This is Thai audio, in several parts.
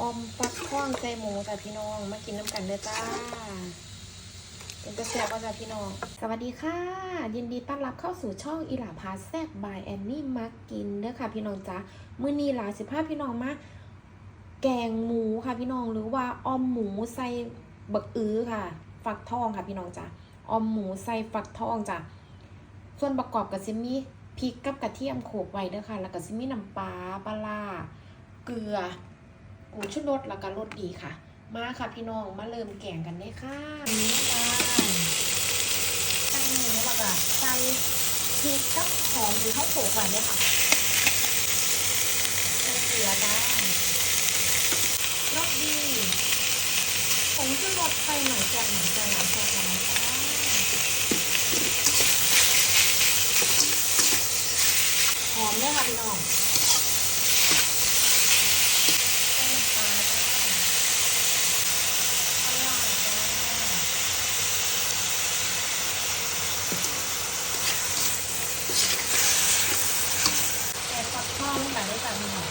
อมฟักทองใส่หมูจ้ะพี่น้องมากินน้ำกันเด้อจ้า เป็นกระแสว่าจ้ะพี่น้อง สวัสดีค่ะ ยินดีต้อนรับเข้าสู่ช่องอีหลาพาแซบบายแอนนี่มากินเด้อค่ะพี่น้องจ้ามื้อนี้หลาสิพาพี่น้องมาแกงหมูค่ะพี่น้องหรือว่าออมหมูใส่บักอื้อค่ะ ฟักทองค่ะพี่น้องจ้าออมหมูใส่ฟักทองจ้ะส่วนประกอบก็สิมีพริกกับกระเทียมโขลกไว้เด้อค่ะ แล้วก็สิมีน้ำปลาปลาเกลือ กูชุดรสแล้วก็รสดีค่ะ มาค่ะพี่น้องมาเริ่มแกงกันเลยค่ะนี่ค่ะใส่หมูแล้วก็ใส่พริกกับหอมหรือข้าวโพดไว้เนี่ยค่ะใส่เกลือจ้ารสดีผมชุดรสใส่หน่อยแซ่บหน่อยใส่หน่อยแซ่บหน่อยจ้าหอมเลยค่ะพี่น้อง ใส่น้ำปลาจ้าปลาร้าจ้าแต่ฟักทองแบบนี้จ้ะพี่น้อง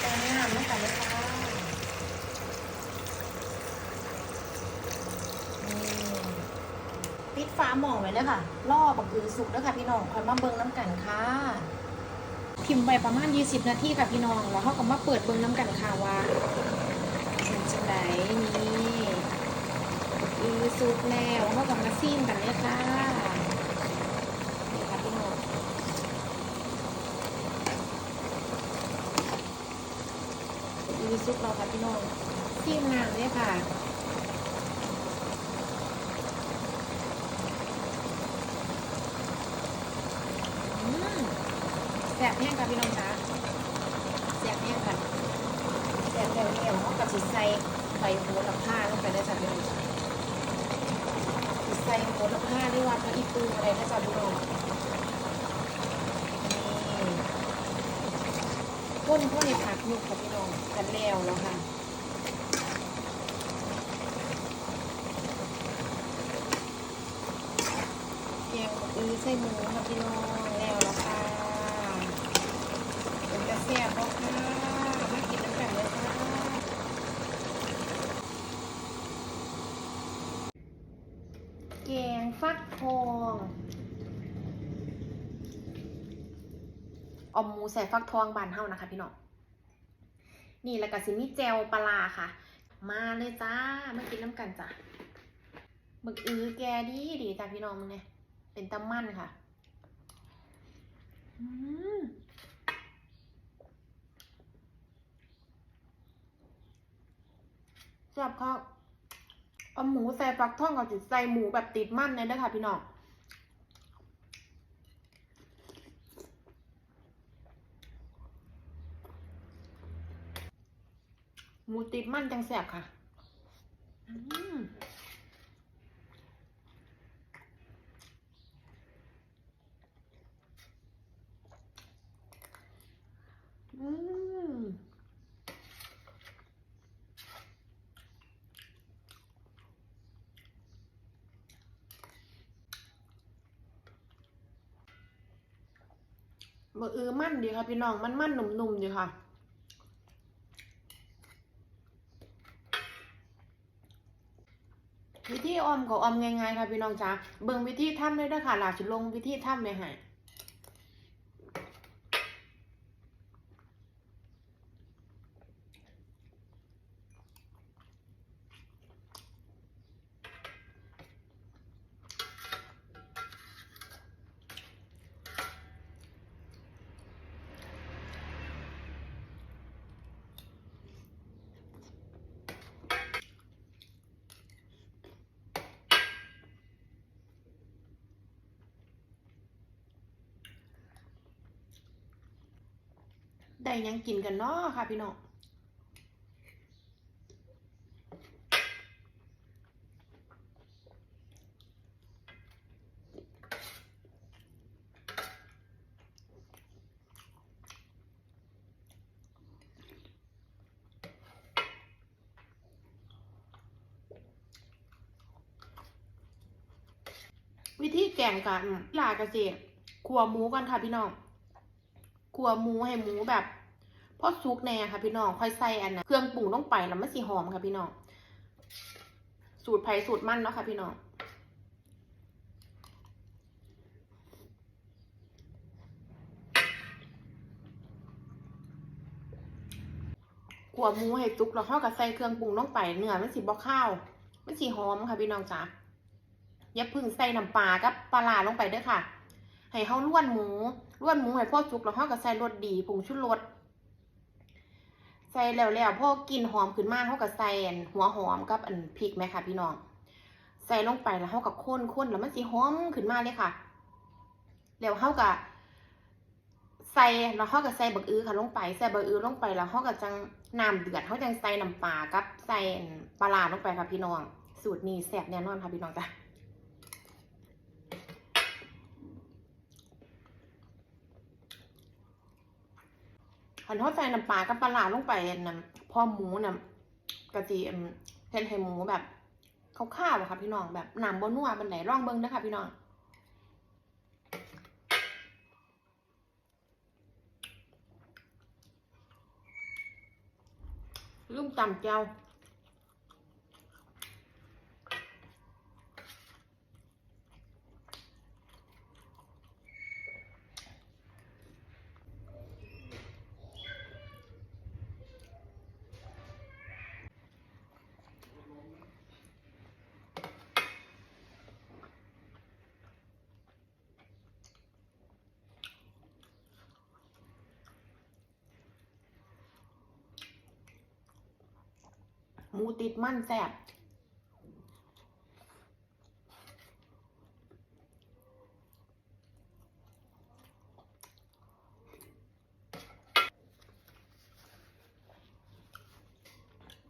แกงน้ำไม่ใส่เลยค่ะาหม้อไว้เลยค่ะรอบักอือสุกแล้วค่ะพี่น้องคอยมาเบิ่งน้ำกันค่ะพิมพ์ไปประมาณ 20 นาทีค่ะพี่น้อง แล้วเขาก็มาเปิดเบิ่งน้ำกันค่ะว่ามันจะไหนนี่อือสุกแล้วเขาก็มาซีมกันเลยค่ะนี่ค่ะพี่น้องอือสุกแล้วค่ะพี่น้องซีมน้ำเลยค่ะ อืม แสบแห้งค่ะพี่น้องจ๋าแสบแห้งค่ะแสบแล้วเนี่ยเขากับสิใส่ใบโหระพาลงไปได้จ้ะพี่น้องจ๋าสิใส่โหระพาหรือว่าพระอีตูอะไรได้จ้ะพี่น้องนี่พ่นพ่นในผักยุกค่ะพี่น้องกันแล้วแล้วค่ะแกงอือใส่หมูค่ะพี่น้องแล้วแล้วค่ะ เป็นกะเสียบแล้วค่ะมากินน้ำกันเลยค่ะแกงฟักทองอมหมูใส่ฟักทองบานเท่านะคะ พี่น้องนี่แล้วก็สิมีเจลปลาค่ะ มาเลยจ้ามากินน้ำกันจ้ะบึกอือแกดีดีจ้ะพี่น้องมึงเนี่ยเป็นตำมั่นค่ะ อืม แซ่บครับเอาหมูใส่ฟักทองกับจิใส่หมูแบบติดมั่นเลยนะคะพี่น้องหมูติดมั่นจังแซ่บค่ะ อืม อืม บะอือมั่นดีค่ะพี่น้องมันมั่นหนุ่มๆดีค่ะวิธีออมก็ออมง่ายๆค่ะพี่น้องจ้าเบิ่งวิธีทำเลยด้ค่ะหลาชุดลงวิธีทำเลยให้ ได้ยังกินกันเนาะค่ะพี่น้องวิธีแกงกันลากระเจี๊ยบขัวหมูกันค่ะพี่น้องขัวหมูให้หมูแบบ พอสุกแน่ค่ะพี่น้องค่อยใส่อันนะเครื่องปรุงลงไปแล้วมันสีหอมค่ะพี่น้อง สูตรไผ่สูตรมันเนาะค่ะพี่น้องขัวหมูให้สุกแล้วเข้ากับใส่เครื่องปรุงลงไปเนื้อมันสีบ่ข้าวมันสีหอมค่ะพี่น้องจ้าอย่าพึ่งใส่น้ำปลากับปลาร้าลงไปเด้อค่ะ ให้เขาล้วนหมูล้วนหมูให้พ่อสุกแล้วเขาก็ใส่รสดีผงชูรส ใส่แล้วแล้วพอกลิ่นหอมขึ้นมาเขาก็ใส่หัวหอมกับอันพริกไหมค่ะพี่น้อง ใส่ลงไปแล้วเขาก็ข้นข้นแล้วมันสีหอมขึ้นมาเลยค่ะ แล้วเขาก็ใส่แล้วเขาก็ใส่บักอื้อค่ะลงไป ใส่บักอื้อลงไปแล้วเขาก็จังน้ำเดือดเขาจังใส่น้ำปลากับใส่ปลาร้าลงไปค่ะพี่น้อง สูตรนี้แซ่บแน่นอนค่ะพี่น้องจ้ะ หันทอดใส่น้ำปลากับปลาลงไปน้ำพอหมูน้ำกะทิเอิ่มเห็นไห่หมูแบบข้าวๆอะค่ะพี่น้องแบบน้ำบนนัวบันไหนร่องเบิ้งนะคะพี่น้องลุ่มตำเจ้า ห มูติดมันแซ่บ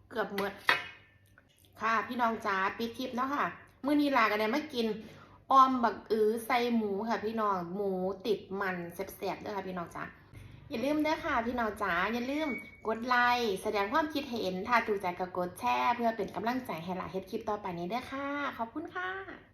เกือบหมดค่ะ พี่น้องจ๋าปิดคลิปเนาะค่ะมื้อนี้ลากันเนี่ยมากินออมบักอือใส่หมูค่ะ พี่น้องหมูติดมันแซ่บๆด้วยค่ะพี่น้องจ๋า อย่าลืมเด้อค่ะพี่น้องจ๋าอย่าลืมกดไลค์แสดงความคิดเห็นถ้าถูกใจก็กดแชร์เพื่อเป็นกำลังใจให้หลาเฮ็ดคลิปต่อไปนี้เด้อค่ะ ขอบคุณค่ะ